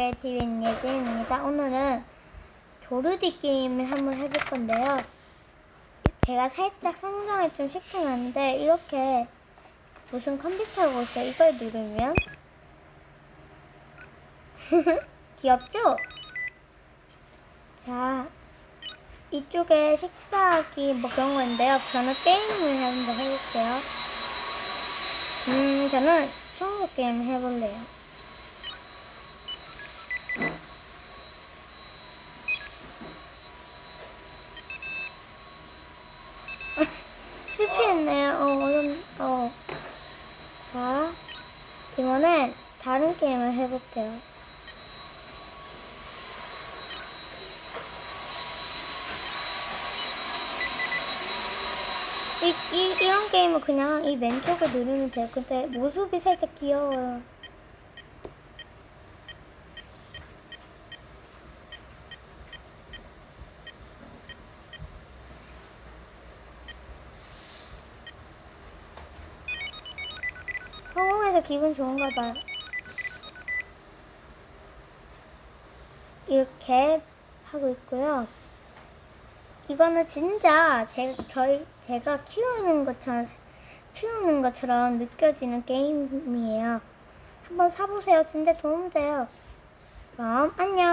안녕하세요. TVN 예진입니다. 오늘은 조르디 게임을 한번 해볼 건데요. 제가 살짝 성장을 좀 시켜놨는데 이렇게 무슨 컴퓨터가 있어요. 이걸 누르면 귀엽죠? 자, 이쪽에 식사하기 뭐 그런 건데요. 저는 게임을 한번 해볼게요. 음, 저는 추억 게임 해볼래요. 어, 어른, 어. 자, 이번엔 다른 게임을 해볼게요. 이, 이, 이런 게임은 그냥 이 왼쪽을 누르면 돼요. 근데 모습이 살짝 귀여워요. 성공해서 기분 좋은가 봐요. 이렇게 하고 있고요. 이거는 진짜 제, 저희, 제가 키우는 것처럼, 키우는 것처럼 느껴지는 게임이에요. 한번 사보세요. 진짜 도움 돼요. 그럼 안녕.